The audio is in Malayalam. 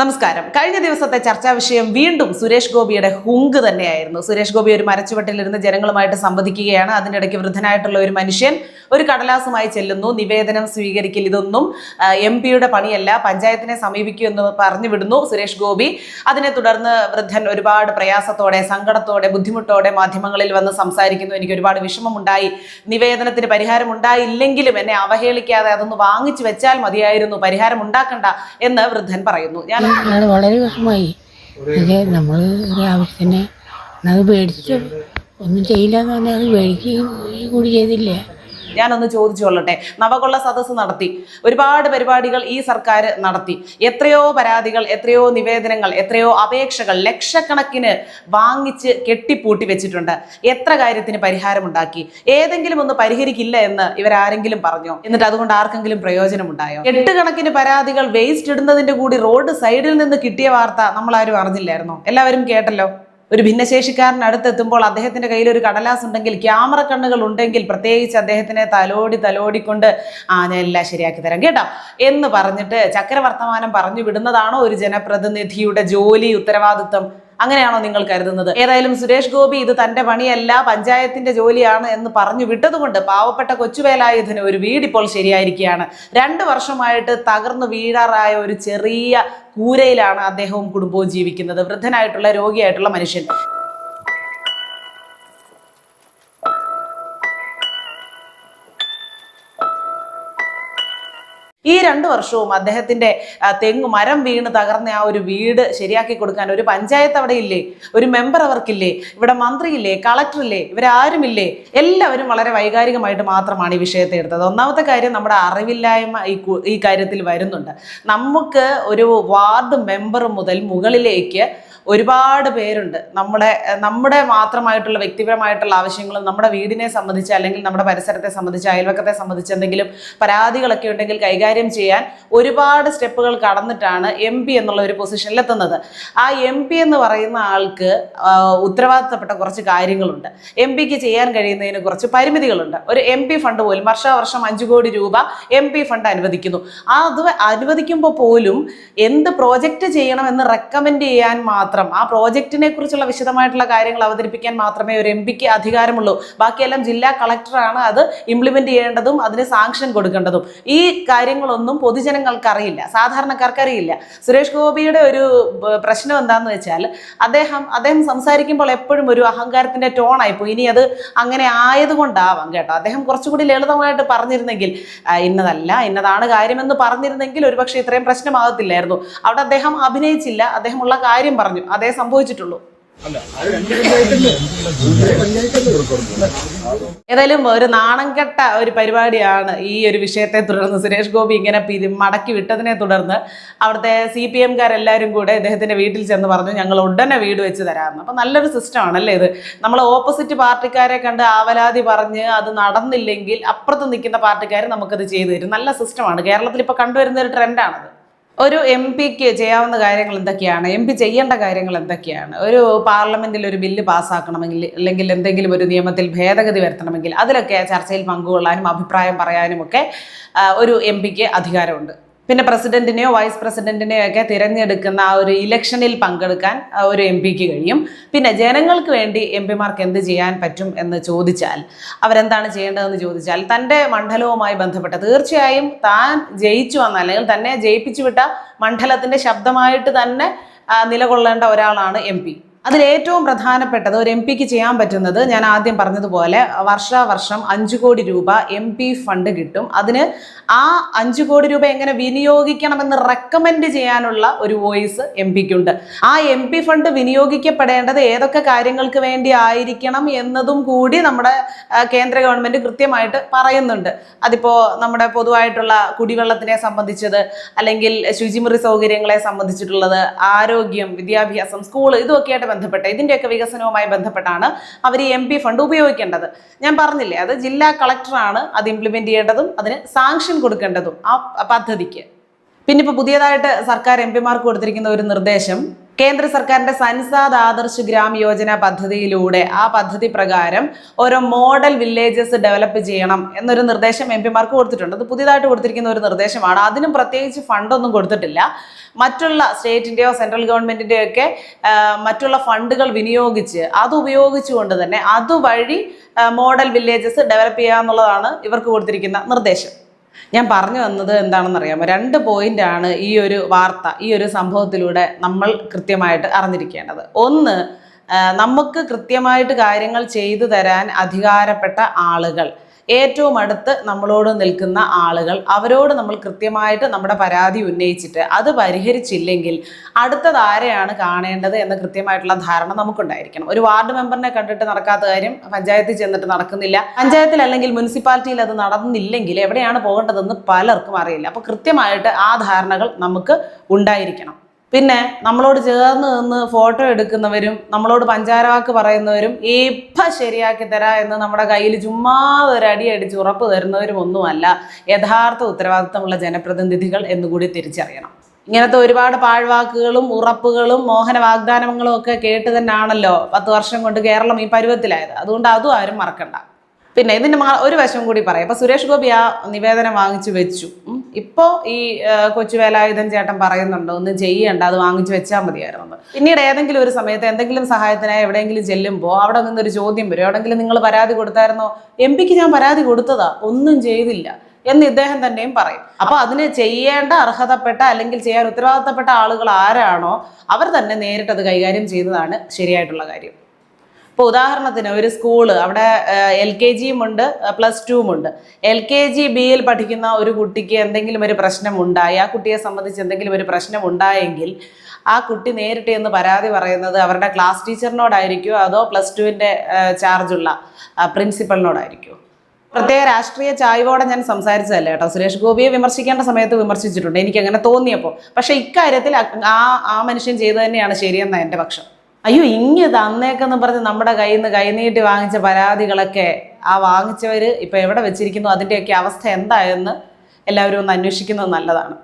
നമസ്കാരം. കഴിഞ്ഞ ദിവസത്തെ ചർച്ചാ വിഷയം വീണ്ടും സുരേഷ് ഗോപിയുടെ ഹുങ്ക് തന്നെയായിരുന്നു. സുരേഷ് ഗോപി ഒരു മരച്ചുവട്ടിലിരുന്ന് ജനങ്ങളുമായിട്ട് സംവദിക്കുകയാണ്. അതിനിടയ്ക്ക് വൃദ്ധനായിട്ടുള്ള ഒരു മനുഷ്യൻ ഒരു കടലാസുമായി ചെല്ലുന്നു. നിവേദനം സ്വീകരിക്കൽ ഇതൊന്നും എം പിയുടെ പണിയല്ല. പഞ്ചായത്തിനെ സമീപിക്കൂ എന്ന് പറഞ്ഞു വിടുന്നു സുരേഷ് ഗോപി. അതിനെ തുടർന്ന് വൃദ്ധൻ ഒരുപാട് പ്രയാസത്തോടെ സങ്കടത്തോടെ ബുദ്ധിമുട്ടോടെ മാധ്യമങ്ങളിൽ വന്ന് സംസാരിക്കുന്നു. എനിക്ക് ഒരുപാട് വിഷമമുണ്ടായി. നിവേദനത്തിന് പരിഹാരം ഉണ്ടായില്ലെങ്കിലും എന്നെ അവഹേളിക്കാതെ അതൊന്ന് വാങ്ങിച്ചു വെച്ചാൽ മതിയായിരുന്നു. പരിഹാരം ഉണ്ടാക്കണ്ട എന്ന് വൃദ്ധൻ പറയുന്നു. ഞാൻ അത് വളരെ വിഷമമായി. പക്ഷേ നമ്മൾ ഒരു ആവശ്യത്തിന് അത് മേടിച്ചു ഒന്നും ചെയ്യില്ല എന്ന് പറഞ്ഞാൽ അത് മേടിക്കുകയും കൂടി ചെയ്തില്ല? ഞാനൊന്ന് ചോദിച്ചു കൊള്ളട്ടെ നവകൊള്ള സദസ്സ് നടത്തി. ഒരുപാട് പരിപാടികൾ ഈ സർക്കാർ നടത്തി. എത്രയോ പരാതികൾ എത്രയോ നിവേദനങ്ങൾ എത്രയോ അപേക്ഷകൾ ലക്ഷക്കണക്കിന് വാങ്ങിച്ച് കെട്ടിപ്പൂട്ടി വെച്ചിട്ടുണ്ട്. എത്ര കാര്യത്തിന് പരിഹാരമുണ്ടാക്കി? ഏതെങ്കിലും ഒന്ന് പരിഹരിക്കില്ല എന്ന് ഇവരാരെങ്കിലും പറഞ്ഞോ? എന്നിട്ട് അതുകൊണ്ട് ആർക്കെങ്കിലും പ്രയോജനമുണ്ടായോ? എട്ട് കണക്കിന് പരാതികൾ വേസ്റ്റ് ഇടുന്നതിന്റെ കൂടി റോഡ് സൈഡിൽ നിന്ന് കിട്ടിയ വാർത്ത നമ്മൾ ആരും അറിഞ്ഞില്ലായിരുന്നോ? എല്ലാവരും കേട്ടല്ലോ. ഒരു ഭിന്നശേഷിക്കാരൻ അടുത്തെത്തുമ്പോൾ അദ്ദേഹത്തിന്റെ കയ്യിൽ ഒരു കടലാസ് ഉണ്ടെങ്കിൽ ക്യാമറ കണ്ണുകൾ ഉണ്ടെങ്കിൽ പ്രത്യേകിച്ച് അദ്ദേഹത്തിനെ തലോടി തലോടിക്കൊണ്ട് ആ ഞാൻ എല്ലാം ശരിയാക്കി തരാം കേട്ടോ. എന്ന് പറഞ്ഞിട്ട് ചക്രവർത്തമാനം പറഞ്ഞു വിടുന്നതാണോ ഒരു ജനപ്രതിനിധിയുടെ ജോലി ഉത്തരവാദിത്വം? അങ്ങനെയാണോ നിങ്ങൾ കരുതുന്നത്? ഏതായാലും സുരേഷ് ഗോപി ഇത് തന്റെ പണിയല്ല പഞ്ചായത്തിന്റെ ജോലിയാണ് എന്ന് പറഞ്ഞു വിട്ടതുകൊണ്ട് പാവപ്പെട്ട കൊച്ചുവേലായുധന് ഒരു വീട് ഇപ്പോൾ ശരിയായിരിക്കുകയാണ്. രണ്ട് വർഷമായിട്ട് തകർന്നു വീഴാറായ ഒരു ചെറിയ കൂരയിലാണ് അദ്ദേഹവും കുടുംബവും ജീവിക്കുന്നത്. വൃദ്ധനായിട്ടുള്ള രോഗിയായിട്ടുള്ള മനുഷ്യൻ. ഈ രണ്ടു വർഷവും അദ്ദേഹത്തിന്റെ തെങ്ങ് മരം വീണ് തകർന്ന ആ ഒരു വീട് ശരിയാക്കി കൊടുക്കാൻ ഒരു പഞ്ചായത്ത് അവിടെ ഇല്ലേ? ഒരു മെമ്പർ അവർക്കില്ലേ? ഇവിടെ മന്ത്രിയില്ലേ? കളക്ടറില്ലേ ഇവരാരുമില്ലേ എല്ലാവരും വളരെ വൈകാരികമായിട്ട് മാത്രമാണ് ഈ വിഷയത്തെ എടുത്തത്. ഒന്നാമത്തെ കാര്യം നമ്മുടെ അറിവില്ലായ്മ ഈ ഈ കാര്യത്തിൽ വരുന്നുണ്ട്. നമുക്ക് ഒരു വാർഡ് മെമ്പർ മുതൽ മുകളിലേക്ക് ഒരുപാട് പേരുണ്ട്. നമ്മുടെ നമ്മുടെ മാത്രമായിട്ടുള്ള വ്യക്തിപരമായിട്ടുള്ള ആവശ്യങ്ങളും നമ്മുടെ വീടിനെ സംബന്ധിച്ച് അല്ലെങ്കിൽ നമ്മുടെ പരിസരത്തെ സംബന്ധിച്ച് അയൽവക്കത്തെ സംബന്ധിച്ച് എന്തെങ്കിലും പരാതികളൊക്കെ ഉണ്ടെങ്കിൽ കൈകാര്യം ചെയ്യാൻ ഒരുപാട് സ്റ്റെപ്പുകൾ കടന്നിട്ടാണ് എം പി എന്നുള്ള ഒരു പൊസിഷനിൽ എത്തുന്നത്. ആ എം പി എന്ന് പറയുന്ന ആൾക്ക് ഉത്തരവാദിത്തപ്പെട്ട കുറച്ച് കാര്യങ്ങളുണ്ട്. എം പിക്ക് ചെയ്യാൻ കഴിയുന്നതിന് കുറച്ച് പരിമിതികളുണ്ട്. ഒരു എം പി ഫണ്ട് പോലും വർഷാവർഷം അഞ്ചു കോടി രൂപ എം പി ഫണ്ട് അനുവദിക്കുന്നു. അത് അനുവദിക്കുമ്പോൾ പോലും എന്ത് പ്രോജക്റ്റ് ചെയ്യണമെന്ന് റെക്കമെൻഡ് ചെയ്യാൻ മാത്രം ആ പ്രോജക്റ്റിനെ കുറിച്ചുള്ള വിശദമായിട്ടുള്ള കാര്യങ്ങൾ അവതരിപ്പിക്കാൻ മാത്രമേ ഒരു എം പിക്ക് അധികാരമുള്ളൂ. ബാക്കിയെല്ലാം ജില്ലാ കളക്ടറാണ് അത് ഇംപ്ലിമെന്റ് ചെയ്യേണ്ടതും അതിന് സാങ്ഷൻ കൊടുക്കേണ്ടതും. ഈ കാര്യങ്ങളൊന്നും പൊതുജനങ്ങൾക്ക് അറിയില്ല സാധാരണക്കാർക്ക് അറിയില്ല സുരേഷ് ഗോപിയുടെ ഒരു പ്രശ്നം എന്താണെന്ന് വെച്ചാൽ അദ്ദേഹം അദ്ദേഹം സംസാരിക്കുമ്പോൾ എപ്പോഴും ഒരു അഹങ്കാരത്തിന്റെ ടോൺ ആയിപ്പോയി. ഇനി അത് അങ്ങനെ ആയതുകൊണ്ടാവാം കേട്ടോ. അദ്ദേഹം കുറച്ചുകൂടി ലളിതമായിട്ട് പറഞ്ഞിരുന്നെങ്കിൽ ഇന്നതല്ല ഇന്നതാണ് കാര്യമെന്ന് പറഞ്ഞിരുന്നെങ്കിൽ ഒരുപക്ഷെ ഇത്രയും പ്രശ്നമാകത്തില്ലായിരുന്നു. അവിടെ അദ്ദേഹം അഭിനയിച്ചില്ല. അദ്ദേഹമുള്ള കാര്യം പറഞ്ഞു. അതേ സംഭവിച്ചിട്ടുള്ളൂ. ഏതായാലും ഒരു നാണം കെട്ട ഒരു പരിപാടിയാണ് ഈ ഒരു വിഷയത്തെ തുടർന്ന് സുരേഷ് ഗോപി ഇങ്ങനെ പിരി മടക്കി വിട്ടതിനെ തുടർന്ന് അവിടുത്തെ സി പി എംകാരെല്ലാവരും കൂടെ ഇദ്ദേഹത്തിന്റെ വീട്ടിൽ ചെന്ന് പറഞ്ഞു ഞങ്ങൾ ഉടനെ വീട് വെച്ച് തരാമെന്ന്. അപ്പം നല്ലൊരു സിസ്റ്റം ആണല്ലേ ഇത്. നമ്മൾ ഓപ്പോസിറ്റ് പാർട്ടിക്കാരെ കണ്ട് ആവലാതി പറഞ്ഞ് അത് നടന്നില്ലെങ്കിൽ അപ്പുറത്ത് നിൽക്കുന്ന പാർട്ടിക്കാർ നമുക്കത് ചെയ്തു തരും. നല്ല സിസ്റ്റമാണ് കേരളത്തിൽ ഇപ്പോൾ കണ്ടുവരുന്ന ഒരു ട്രെൻഡാണത് ഒരു എം പിക്ക് ചെയ്യാവുന്ന കാര്യങ്ങൾ എന്തൊക്കെയാണ്? എം പി ചെയ്യേണ്ട കാര്യങ്ങൾ എന്തൊക്കെയാണ്? ഒരു പാർലമെന്റിൽ ഒരു ബില്ല് പാസ്സാക്കണമെങ്കിൽ അല്ലെങ്കിൽ എന്തെങ്കിലും ഒരു നിയമത്തിൽ ഭേദഗതി വരുത്തണമെങ്കിൽ അതിലൊക്കെ ചർച്ചയിൽ പങ്കുകൊള്ളാനും അഭിപ്രായം പറയാനും ഒക്കെ ഒരു എം പിക്ക് അധികാരമുണ്ട്. പിന്നെ പ്രസിഡന്റിനെയോ വൈസ് പ്രസിഡന്റിനെയോ ഒക്കെ തിരഞ്ഞെടുക്കുന്ന ആ ഒരു ഇലക്ഷനിൽ പങ്കെടുക്കാൻ ഒരു എം പിക്ക് കഴിയും. പിന്നെ ജനങ്ങൾക്ക് വേണ്ടി എം പിമാർക്ക് എന്ത് ചെയ്യാൻ പറ്റും എന്ന് ചോദിച്ചാൽ അവരെന്താണ് ചെയ്യേണ്ടതെന്ന് ചോദിച്ചാൽ തന്റെ മണ്ഡലവുമായി ബന്ധപ്പെട്ട തീർച്ചയായും താൻ ജയിച്ചു വന്ന അല്ലെങ്കിൽ തന്നെ ജയിപ്പിച്ചു വിട്ട മണ്ഡലത്തിന്റെ ശബ്ദമായിട്ട് തന്നെ നിലകൊള്ളേണ്ട ഒരാളാണ് എം പി. അതിൽ ഏറ്റവും പ്രധാനപ്പെട്ടത് ഒരു എം പിക്ക് ചെയ്യാൻ പറ്റുന്നത് ഞാൻ ആദ്യം പറഞ്ഞതുപോലെ വർഷാവർഷം അഞ്ച് കോടി രൂപ എം പി ഫണ്ട് കിട്ടും. അതിന് ആ അഞ്ചു കോടി രൂപ എങ്ങനെ വിനിയോഗിക്കണമെന്ന് റെക്കമെൻഡ് ചെയ്യാനുള്ള ഒരു വോയിസ് എം പിക്കുണ്ട് ആ എം പി ഫണ്ട് വിനിയോഗിക്കപ്പെടേണ്ടത് ഏതൊക്കെ കാര്യങ്ങൾക്ക് വേണ്ടി ആയിരിക്കണം എന്നതും കൂടി നമ്മുടെ കേന്ദ്ര ഗവൺമെന്റ് കൃത്യമായിട്ട് പറയുന്നുണ്ട്. അതിപ്പോ നമ്മുടെ പൊതുവായിട്ടുള്ള കുടിവെള്ളത്തിനെ സംബന്ധിച്ചത് അല്ലെങ്കിൽ ശുചിമുറി സൗകര്യങ്ങളെ സംബന്ധിച്ചിട്ടുള്ളത് ആരോഗ്യം വിദ്യാഭ്യാസം സ്കൂൾ ഇതൊക്കെയായിട്ട് ബന്ധപ്പെട്ട് ഇതിന്റെയൊക്കെ വികസനവുമായി ബന്ധപ്പെട്ടാണ് അവർ ഈ എം പി ഫണ്ട് ഉപയോഗിക്കേണ്ടത്. ഞാൻ പറഞ്ഞില്ലേ അത് ജില്ലാ കളക്ടറാണ് അത് ഇംപ്ലിമെന്റ് ചെയ്യേണ്ടതും അതിന് സാങ്ഷൻ കൊടുക്കേണ്ടതും ആ പദ്ധതിക്ക്. പിന്നെ ഇപ്പോൾ പുതിയതായിട്ട് സർക്കാർ എം പിമാർക്ക് കൊടുത്തിരിക്കുന്ന ഒരു നിർദ്ദേശം കേന്ദ്ര സർക്കാരിന്റെ സൻസാദ് ആദർശ് ഗ്രാം യോജന പദ്ധതിയിലൂടെ ആ പദ്ധതി പ്രകാരം ഓരോ മോഡൽ വില്ലേജസ് ഡെവലപ്പ് ചെയ്യണം എന്നൊരു നിർദ്ദേശം എം പിമാർക്ക് കൊടുത്തിട്ടുണ്ട്. അത് പുതിയതായിട്ട് കൊടുത്തിരിക്കുന്ന ഒരു നിർദ്ദേശമാണ്. അതിനും പ്രത്യേകിച്ച് ഫണ്ടൊന്നും കൊടുത്തിട്ടില്ല. മറ്റുള്ള സ്റ്റേറ്റിന്റെയോ സെൻട്രൽ ഗവൺമെന്റിന്റെയോ ഒക്കെ മറ്റുള്ള ഫണ്ടുകൾ വിനിയോഗിച്ച് അത് ഉപയോഗിച്ചുകൊണ്ട് തന്നെ അതുവഴി മോഡൽ വില്ലേജസ് ഡെവലപ്പ് ചെയ്യുക എന്നുള്ളതാണ് ഇവർക്ക് കൊടുത്തിരിക്കുന്ന നിർദ്ദേശം. ഞാൻ പറഞ്ഞു വന്നത് എന്താണെന്നറിയാമോ രണ്ട് പോയിന്റാണ് ഈ ഒരു വാർത്ത ഈ ഒരു സംഭവത്തിലൂടെ നമ്മൾ കൃത്യമായിട്ട് അറിഞ്ഞിരിക്കേണ്ടത്. ഒന്ന് നമുക്ക് കൃത്യമായിട്ട് കാര്യങ്ങൾ ചെയ്തു തരാൻ അധികാരപ്പെട്ട ആളുകൾ. ഏറ്റവും അടുത്ത് നമ്മളോട് നിൽക്കുന്ന ആളുകൾ അവരോട് നമ്മൾ കൃത്യമായിട്ട് നമ്മുടെ പരാതി ഉന്നയിച്ചിട്ട് അത് പരിഹരിച്ചില്ലെങ്കിൽ അടുത്തത് ആരെയാണ് കാണേണ്ടത് എന്ന കൃത്യമായിട്ടുള്ള ധാരണ നമുക്കുണ്ടായിരിക്കണം. ഒരു വാർഡ് മെമ്പറിനെ കണ്ടിട്ട് നടക്കാത്ത കാര്യം പഞ്ചായത്തിൽ ചെന്നിട്ട് നടക്കുന്നില്ല. പഞ്ചായത്തിൽ അല്ലെങ്കിൽ മുനിസിപ്പാലിറ്റിയിൽ അത് നടന്നില്ലെങ്കിൽ എവിടെയാണ് പോകേണ്ടതെന്ന് പലർക്കും അറിയില്ല. അപ്പോൾ കൃത്യമായിട്ട് ആ ധാരണകൾ നമുക്ക് ഉണ്ടായിരിക്കണം. പിന്നെ നമ്മളോട് ചേർന്ന് നിന്ന് ഫോട്ടോ എടുക്കുന്നവരും നമ്മളോട് പഞ്ചാരവാക്ക് പറയുന്നവരും ഇപ്പം ശരിയാക്കി തരാ എന്ന് നമ്മുടെ കയ്യിൽ ചുമ്മാ ഒരു അടി അടിച്ച് ഉറപ്പ് തരുന്നവരും ഒന്നുമല്ല. യഥാർത്ഥ ഉത്തരവാദിത്തമുള്ള ജനപ്രതിനിധികൾ എന്നുകൂടി തിരിച്ചറിയണം. ഇങ്ങനത്തെ ഒരുപാട് പാഴ്വാക്കുകളും ഉറപ്പുകളും മോഹന വാഗ്ദാനങ്ങളും ഒക്കെ കേട്ട് തന്നെയാണല്ലോ പത്ത് വർഷം കൊണ്ട് കേരളം ഈ പരുവത്തിലായത്. അതുകൊണ്ട് അതും ആരും മറക്കണ്ട. പിന്നെ ഇതിന്റെ ഒരു വശം കൂടി പറയാം. അപ്പോൾ സുരേഷ് ഗോപി ആ നിവേദനം വാങ്ങിച്ചു വെച്ചു. ഇപ്പോ ഈ കൊച്ചു വേലായുധൻ ചേട്ടൻ പറയുന്നുണ്ട് ഒന്നും ചെയ്യണ്ട അത് വാങ്ങിച്ചു വെച്ചാൽ മതിയായിരുന്നു പിന്നീട് ഏതെങ്കിലും ഒരു സമയത്ത് എന്തെങ്കിലും സഹായത്തിനായി എവിടെയെങ്കിലും ചെല്ലുമ്പോൾ അവിടെ നിന്നൊരു ചോദ്യം വരും. എവിടെയെങ്കിലും നിങ്ങൾ പരാതി കൊടുത്തായിരുന്നോ? എം പിക്ക് ഞാൻ പരാതി കൊടുത്തതാ ഒന്നും ചെയ്തില്ല എന്ന് ഇദ്ദേഹം തന്നെയും പറയും. അപ്പൊ അതിന് ചെയ്യേണ്ട അർഹതപ്പെട്ട അല്ലെങ്കിൽ ചെയ്യാൻ ഉത്തരവാദിത്തപ്പെട്ട ആളുകൾ ആരാണോ അവർ തന്നെ നേരിട്ടത് കൈകാര്യം ചെയ്തതാണ് ശരിയായിട്ടുള്ള കാര്യം. ഇപ്പോൾ ഉദാഹരണത്തിന് ഒരു സ്കൂൾ അവിടെ എൽ കെ ജിയും ഉണ്ട് പ്ലസ് ടുവും ഉണ്ട്. എൽ കെ ജി ബിയിൽ പഠിക്കുന്ന ഒരു കുട്ടിക്ക് എന്തെങ്കിലും ഒരു പ്രശ്നം ഉണ്ടായി ആ കുട്ടിയെ സംബന്ധിച്ച് എന്തെങ്കിലും ഒരു പ്രശ്നം ഉണ്ടായെങ്കിൽ ആ കുട്ടി നേരിട്ട് എന്ന് പരാതി പറയുന്നത് അവരുടെ ക്ലാസ് ടീച്ചറിനോടായിരിക്കുമോ അതോ പ്ലസ് ടുവിന്റെ ചാർജുള്ള പ്രിൻസിപ്പളിനോടായിരിക്കുമോ പ്രത്യേക രാഷ്ട്രീയ ചായ്വോടെ ഞാൻ സംസാരിച്ചതല്ല കേട്ടോ. സുരേഷ് ഗോപിയെ വിമർശിക്കേണ്ട സമയത്ത് വിമർശിച്ചിട്ടുണ്ട്. എനിക്ക് അങ്ങനെ തോന്നിയപ്പോൾ പക്ഷേ ഇക്കാര്യത്തിൽ ആ ആ മനുഷ്യൻ ചെയ്തു തന്നെയാണ് ശരിയെന്ന എന്റെ പക്ഷം. അയ്യോ ഇങ്ങ് തന്നേക്കെന്ന് പറഞ്ഞ് നമ്മുടെ കയ്യിൽ നിന്ന് കൈനീട്ടി വാങ്ങിച്ച പരാതികളൊക്കെ ആ വാങ്ങിച്ചവർ ഇപ്പം എവിടെ വെച്ചിരിക്കുന്നു? അതിന്റെയൊക്കെ അവസ്ഥ എന്തായെന്ന് എല്ലാവരും ഒന്ന് അന്വേഷിക്കുന്നത് നല്ലതാണ്.